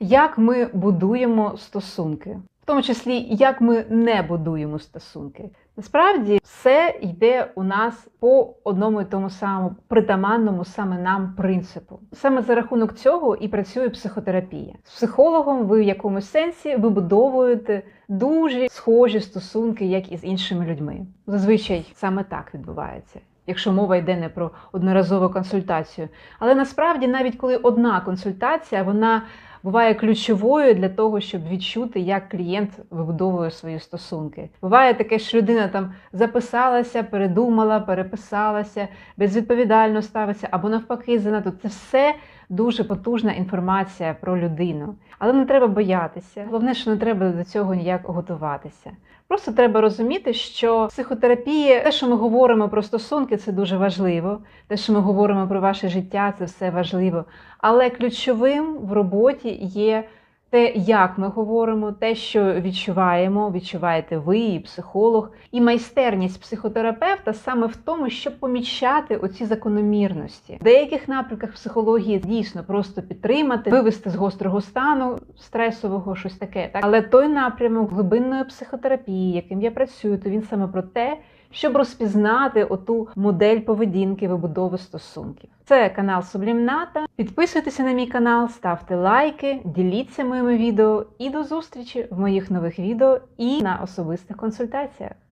як ми будуємо стосунки, в тому числі як ми не будуємо стосунки. Насправді все йде у нас по одному і тому самому притаманному саме нам принципу. Саме за рахунок цього і працює психотерапія. З психологом ви в якомусь сенсі вибудовуєте дуже схожі стосунки, як і з іншими людьми. Зазвичай саме так відбувається. Якщо мова йде не про одноразову консультацію. Але насправді, навіть коли одна консультація, вона буває ключовою для того, щоб відчути, як клієнт вибудовує свої стосунки. Буває таке, що людина там записалася, передумала, переписалася, безвідповідально ставиться або навпаки занадто. Це все дуже потужна інформація про людину. Але не треба боятися. Головне, що не треба до цього ніяк готуватися. Просто треба розуміти, що психотерапія, те, що ми говоримо про стосунки, це дуже важливо. Те, що ми говоримо про ваше життя, це все важливо. Але ключовим в роботі є те, як ми говоримо, те, що відчуваємо, відчуваєте ви, і психолог, і майстерність психотерапевта саме в тому, щоб помічати оці закономірності. В деяких напрямках психології дійсно просто підтримати, вивести з гострого стану стресового, щось таке. Так? Але той напрямок глибинної психотерапії, яким я працюю, то він саме про те, щоб розпізнати оту модель поведінки вибудови стосунків. Це канал Сублімната. Підписуйтеся на мій канал, ставте лайки, діліться моїми відео і до зустрічі в моїх нових відео і на особистих консультаціях.